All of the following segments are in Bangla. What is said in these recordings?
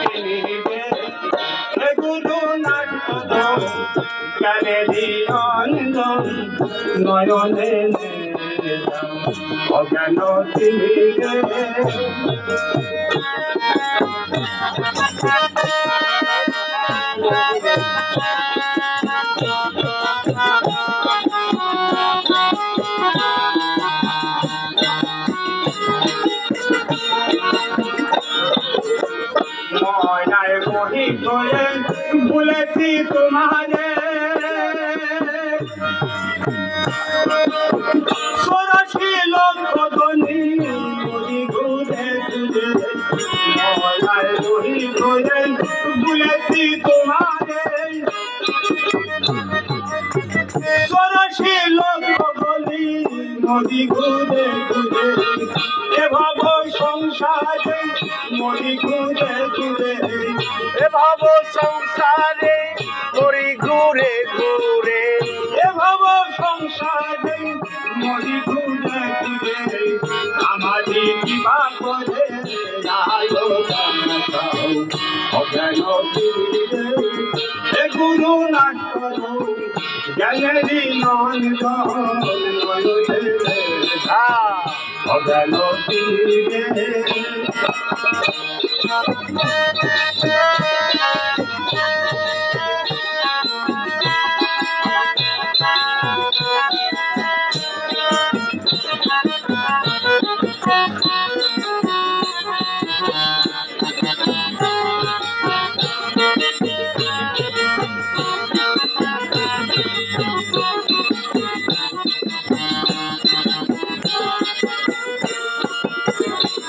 তিনি হে গুরু নাটক জ্ঞানে দিয়ঞ্জন নয়নে অজ্ঞান তিনি বলেছি তোমারে। সরাসি লক্ষ ধনী ঘুরে ঘুরে ময়নায় মহি করে বলেছি তোমারে। সরাসি লক্ষ ধনী মরি ঘুরে ঘুরে এভাব সংসারে মরি ঘুরে ঘুরে এভাব সংসারে করি ঘুরে ঘুরে, এভাব সংসারে মরি ঘুরে ঘুরে, আমাদের কিবা করে আলো অজ্ঞান এ গুরু নাট করো জ্ঞানেরই অজ্ঞান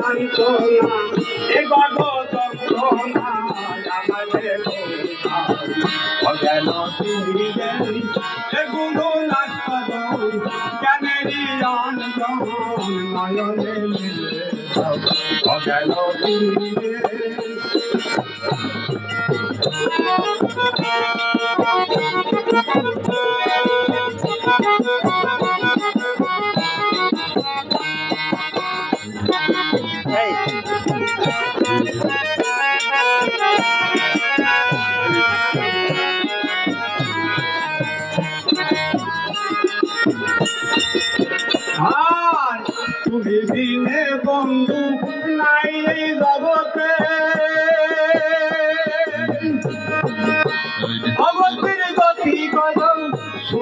পাইতে লাগতো না এ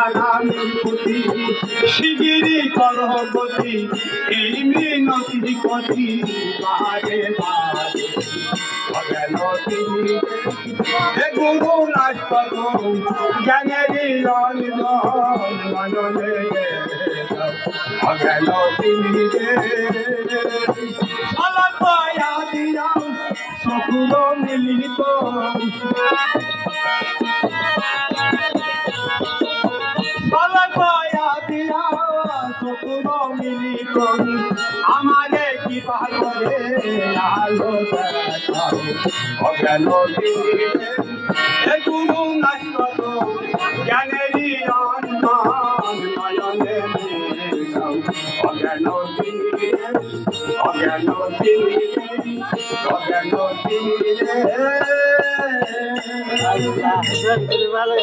শ্যাম রাধা রামের প্রতি শিগিরি কর গতি এই মিনতি কতি বারে বারে অজ্ঞান তুমি হে গুরু নাচ করো তুমি মিলিত আমাদের কি পাগলে আলো দেখাও অজ্ঞান হে গুরু নাচ করো জ্ঞানেরই অন্তর নয়নে অজ্ঞান অজ্ঞান অজ্ঞান ভালো